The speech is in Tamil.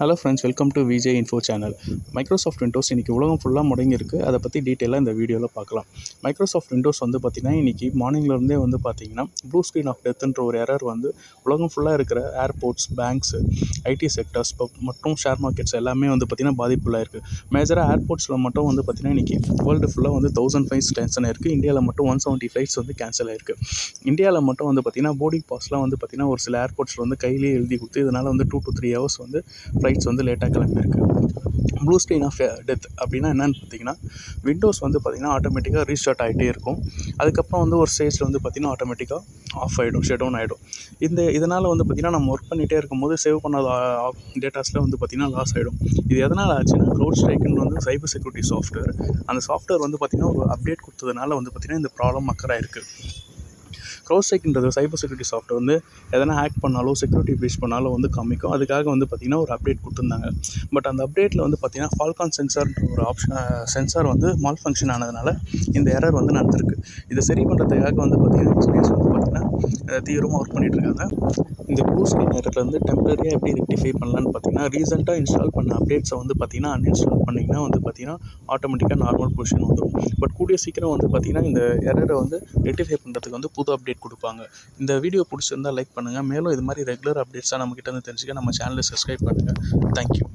Hello friends welcome to VJ info channel Microsoft Windows இன்றைக்கி உலகம் ஃபுல்லாக முடங்கியிருக்கு. அதை பற்றி டீட்டெயிலாக இந்த வீடியோவில் பார்க்கலாம். மைக்ரோசாஃப்ட் விண்டோஸ் வந்து பார்த்திங்கன்னா இன்றைக்கி மார்னிங்லேருந்தே வந்து பார்த்திங்கன்னா ப்ளூ ஸ்க்ரீன் ஆஃப் டெத்துன்ற ஒரு எரர் வந்து உலகம் ஃபுல்லாக இருக்கிற ஏர்போர்ட்ஸ் பேங்க்ஸு ஐடி செக்டர்ஸ் மற்றும் ஷேர் மார்க்கெட்ஸ் எல்லாமே வந்து பார்த்திங்கன்னா பாதிப்புள்ளாக இருக்குது மேஜராக ஏர்போர்ட்ஸில் மட்டும் வந்து பார்த்திங்கன்னா இன்றைக்கி வேர்ல்டு ஃபுல்லாக வந்து தௌசண்ட் ஃபைவ்ஸ் கேன்சல் ஆயிருக்கு. இந்தியாவில் மட்டும் ஒன் செவன்ட்டி ஃப்ளைட்ஸ் வந்து கேன்சல் ஆயிருக்கு. இந்தியாவில் மட்டும் வந்து பார்த்திங்கன்னா போர்டிங் பாஸ்லாம் வந்து பார்த்திங்கன்னா ஒரு சில ஏர்போர்ட்ஸில் வந்து கையிலேயே எழுதி கொடுத்து இதனால் வந்து டூ டு த்ரீ ஹவர்ஸ் வந்து ஃப்ளைட்ஸ் வந்து லேட்டாக கிளம்பியிருக்கு. ப்ளூ ஸ்க்ரீன் ஆஃப் டெத் அப்படின்னா என்னென்னு பார்த்தீங்கன்னா விண்டோஸ் வந்து பார்த்திங்கன்னா ஆட்டோமேட்டிக்காக ரீஸ்டார்ட் ஆகிட்டே இருக்கும். அதுக்கப்புறம் வந்து ஒரு ஸ்டேஜில் வந்து பார்த்திங்கன்னா ஆட்டோமேட்டிக்காக ஆஃப் ஆகிடும் ஷட் டவுன் ஆகிடும் இந்த இதனால் வந்து பார்த்திங்கன்னா நம்ம ஒர்க் பண்ணிகிட்டே இருக்கும்போது சேவ் பண்ணாத டேட்டாஸில் வந்து பார்த்திங்கன்னா லாஸ் ஆகிடும் இது எதனால் ஆச்சுன்னா க்ரௌட் ஸ்ட்ரைக்குன்னு வந்து சைபர் செக்யூரிட்டி சாஃப்ட்வேர் அந்த சாஃப்ட்வேர் வந்து பார்த்திங்கன்னா ஒரு அப்டேட் கொடுத்ததுனால வந்து பார்த்திங்கன்னா இந்த ப்ராப்ளம் மக்கராக இருக்குது க்ரோஸ்டெக்ன்றது சைபர் செக்யூரிட்டி சாஃப்ட்வேர் வந்து எதனா ஹேக் பண்ணாலோ செக்யூரிட்டி ப்ரீச் பண்ணாலோ வந்து காமிக்கும். அதுக்காக வந்து பார்த்திங்கன்னா ஒரு அப்டேட் கொடுத்துருந்தாங்க. பட் அந்த அப்டேட்டில் வந்து பார்த்திங்கன்னா ஃபால்கான் சென்சார்ன்ற ஒரு ஆப்ஷன் சென்சார் வந்து மால் ஃபங்க்ஷன் ஆனதுனால இந்த எரர் வந்து நடந்திருக்கு. இதை சரி பண்ணுறதுக்காக வந்து பார்த்திங்கன்னா இன்ஜினியர்ஸ் வந்து பார்த்திங்கன்னா தீவிரமாக ஒர்க் பண்ணிகிட்ருக்காங்க இந்த ப்ளூ ஸ்க்ரீன் எரரில் வந்து டெம்பரரியாக எப்படி ரெக்டிஃபை பண்ணலான்னு பார்த்தீங்கன்னா ரீசெண்டாக இன்ஸ்டால் பண்ண அப்டேட்ஸை வந்து பார்த்திங்கன்னா அன்இன்ஸ்டால் பண்ணிங்கன்னா வந்து பார்த்திங்கன்னா ஆட்டோமேட்டிக்காக நார்மல் பொசிஷன் வந்துடும் பட் கூடிய சீக்கிரம் வந்து பார்த்திங்கன்னா இந்த எரரை வந்து ரெக்டிஃபை பண்ணுறதுக்கு வந்து புது அப்டேட் கொடுப்பாங்க. இந்த வீடியோ பிடிச்சிருந்தா லைக் பண்ணுங்கள் மேலும் இது மாதிரி ரெகுலர் அப்டேட்ஸாக நம்மக்கிட்ட வந்து தெரிஞ்சுக்க நம்ம சேனலை சப்ஸ்கிரைப் பண்ணுங்கள் தேங்க்யூ